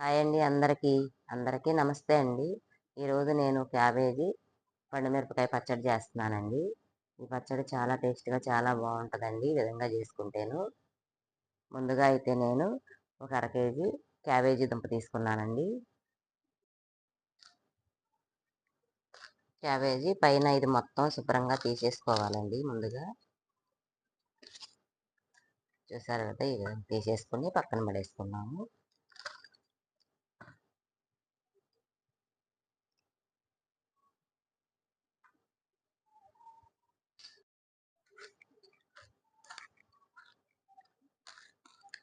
Hi అండి అందరికీ. అందరికీ నమస్తే అండి. ఈరోజు నేను క్యాబేజీ పండుమిరపకాయ పచ్చడి చేస్తున్నానండి. ఈ పచ్చడి చాలా టేస్ట్గా చాలా బాగుంటుందండి ఈ విధంగా చేసుకుంటేను. ముందుగా అయితే నేను ఒక అర కేజీ క్యాబేజీ దుంప తీసుకున్నానండి. క్యాబేజీ పైన ఇది మొత్తం శుభ్రంగా తీసేసుకోవాలండి ముందుగా. చూసారు కదా ఈ విధంగా తీసేసుకుని పక్కన పడేసుకున్నాము.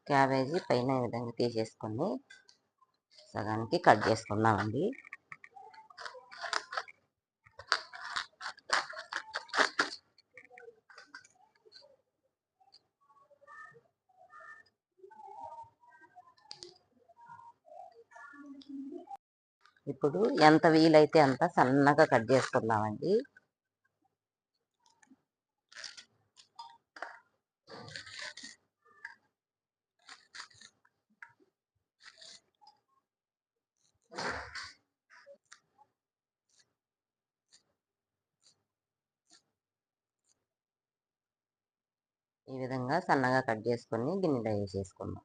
క్యాబేజీ పైన ఈ విధంగా తీసేసుకొని సగానికి కట్ చేసుకుందామండి. ఇప్పుడు ఎంత వీలైతే అంత సన్నగా కట్ చేసుకుందామండి. ఈ విధంగా సన్నగా కట్ చేసుకొని గిన్నెలో వేసేసుకుందాం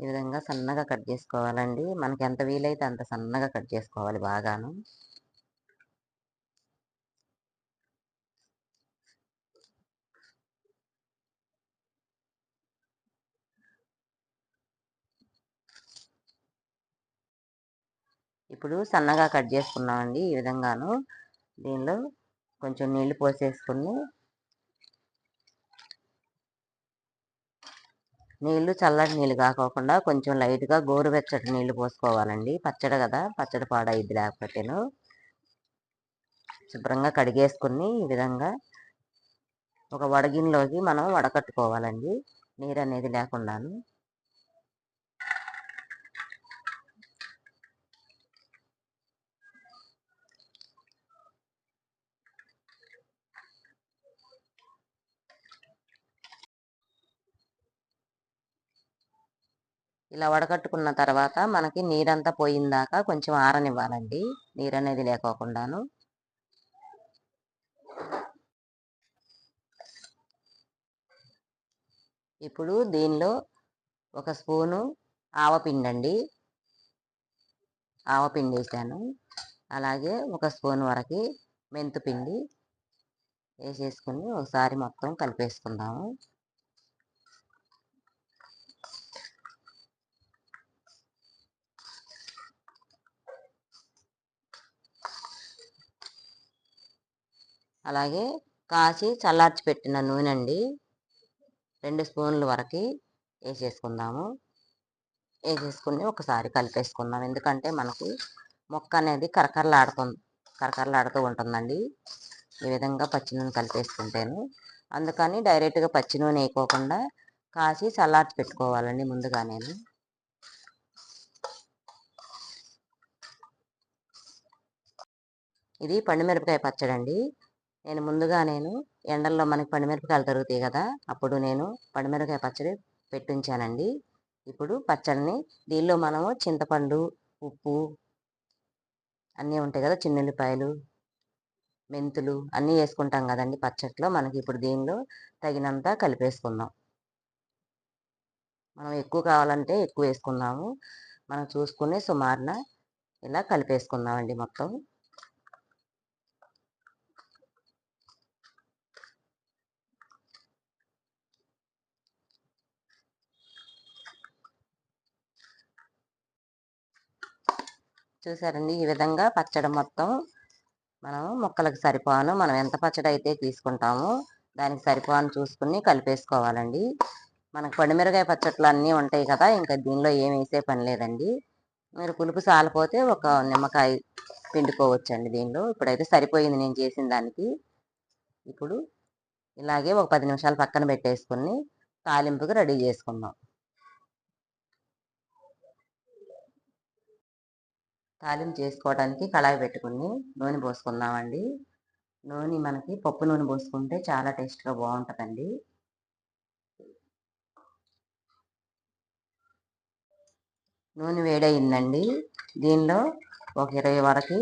ఈ విధంగా సన్నగా కట్ చేసుకోవాలండి. మనకి ఎంత వీలైతే అంత సన్నగా కట్ చేసుకోవాలి బాగాను. ఇప్పుడు సన్నగా కట్ చేసుకున్నామండి ఈ విధంగాను. దీనిలో కొంచెం నీళ్ళు పోసేసుకుని నీళ్ళు చల్లటి నీళ్ళు కాకోకుండా కొంచెం లైట్గా గోరువెచ్చటి నీళ్ళు పోసుకోవాలండి. పచ్చడి కదా పచ్చడి పాడైద్ది లేకపోతేను. శుభ్రంగా కడిగేసుకుని ఈ విధంగా ఒక వడగిన్లోకి మనం వడకట్టుకోవాలండి. నీరు అనేది లేకుండాను. ఇలా వడకట్టుకున్న తర్వాత మనకి నీరంతా పోయిందాక కొంచెం ఆరనివ్వాలండి. నీరు అనేది లేకోకుండాను. ఇప్పుడు దీనిలో ఒక స్పూను ఆవపిండి అండి ఆవపిండి వేసాను అలాగే ఒక స్పూన్ వరకు మెంతుపిండి వేసేసుకుని ఒకసారి మొత్తం కలిపేసుకుందాము. అలాగే కాచి చల్లార్చి పెట్టిన నూనె అండి రెండు స్పూన్ల వరకు వేసేసుకుందాము. వేసేసుకుని ఒకసారి కలిపేసుకుందాం. ఎందుకంటే మనకి మొక్క అనేది కరకరలాడుతుంది కరకరలాడుతూ ఉంటుందండి. ఈ విధంగా పచ్చి నూనె కలిపేసుకుంటేను. అందుకని డైరెక్ట్గా పచ్చి నూనె వేయకోకుండా కాసి చల్లార్చి పెట్టుకోవాలండి ముందుగా నేను ఇది పండుమిరపకాయ పచ్చడి అండి నేను ముందుగా నేను ఎండల్లో మనకి పండుమిరపకాయలు దొరుకుతాయి కదా అప్పుడు నేను పండుమిరపకాయ పచ్చడి పెట్టించానండి. ఇప్పుడు పచ్చడిని దీనిలో మనము చింతపండు ఉప్పు అన్నీ ఉంటాయి కదా చిన్నుల్లిపాయలు మెంతులు అన్నీ వేసుకుంటాం కదండి పచ్చట్లో. మనకి ఇప్పుడు దీనిలో తగినంత కలిపేసుకుందాం. మనం ఎక్కువ కావాలంటే ఎక్కువ వేసుకుందాము. మనం చూసుకుని సుమారున ఇలా కలిపేసుకుందామండి మొత్తం. చూసారండి. ఈ విధంగా పచ్చడి మొత్తం మనం ముక్కలకు సరిపోను. మనం ఎంత పచ్చడి అయితే తీసుకుంటామో దానికి సరిపోను చూసుకుని కలిపేసుకోవాలండి. మనకు పండుమిరకాయ పచ్చట్లు అన్నీ ఉంటాయి కదా ఇంకా దీనిలో ఏం వేసే పని లేదండి. మీరు పులుపు సాలిపోతే ఒక నిమ్మకాయ పిండుకోవచ్చండి దీనిలో. ఇప్పుడైతే సరిపోయింది నేను చేసిన దానికి. ఇప్పుడు ఇలాగే ఒక పది నిమిషాలు పక్కన పెట్టేసుకుని తాలింపుకి రెడీ చేసుకుందాం. తాలింపు చేసుకోవడానికి కళాయి పెట్టుకుని నూనె పోసుకుందామండి. నూనె మనకి పప్పు నూనె పోసుకుంటే చాలా టేస్ట్గా బాగుంటుందండి. నూనె వేడయిందండి. దీనిలో ఒక ఇరవై వరకు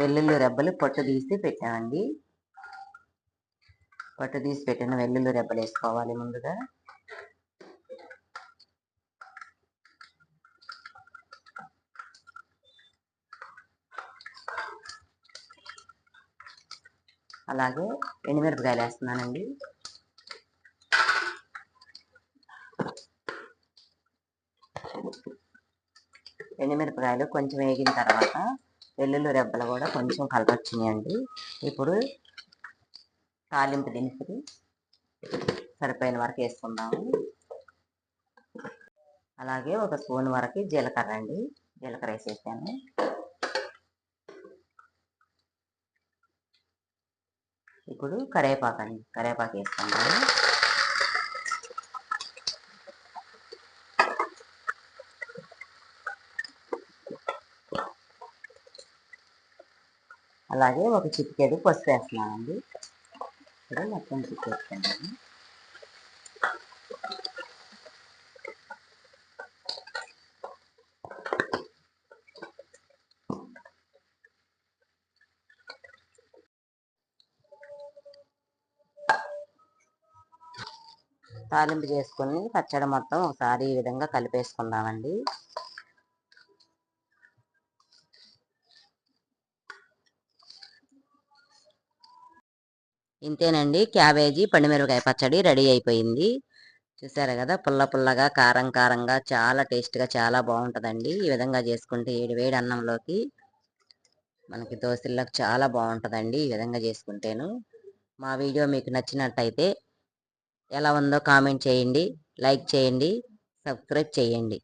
వెల్లుల్లి రెబ్బలు పొట్టు తీసి పెట్టామండి. పొట్టు తీసి పెట్టిన వెల్లుల్లి రెబ్బలు వేసుకోవాలి ముందుగా. అలాగే ఎండుమిరపకాయలు వేస్తున్నానండి ఎండుమిరపకాయలు కొంచెం వేగిన తర్వాత వెల్లుల్లి రెబ్బలు కూడా కొంచెం కలపొచ్చినాయండి. ఇప్పుడు తాలింపు దినుసులు సరిపోయిన వరకు వేసుకుందాము. అలాగే ఒక స్పూన్ వరకు జీలకర్ర అండి. జీలకర్ర వేసేసాను. ఇప్పుడు కరివేపాకు అండి కరివేపాకు వేసుకుందాము. అలాగే ఒక చిటికెడు పసుపు వేస్తున్నానండి. ఇప్పుడు మొత్తం చిక్కేసుకుంటాను తాలింపు చేసుకొని పచ్చడి మొత్తం ఒకసారి ఈ విధంగా కలిపేసుకుందామండి. ఇంతేనండి. క్యాబేజీ పండుమిరపకాయ పచ్చడి రెడీ అయిపోయింది. చూసారు కదా పుల్ల పుల్లగా కారం కారంగా చాలా టేస్ట్గా చాలా బాగుంటుందండి. ఈ విధంగా చేసుకుంటే ఏడు వేడి అన్నంలోకి మనకి దోశల్లోకి చాలా బాగుంటుందండి ఈ విధంగా చేసుకుంటేను. మా వీడియో మీకు నచ్చినట్టయితే ఎలా ఉందో కామెంట్ చేయండి లైక్ చేయండి సబ్స్క్రైబ్ చేయండి.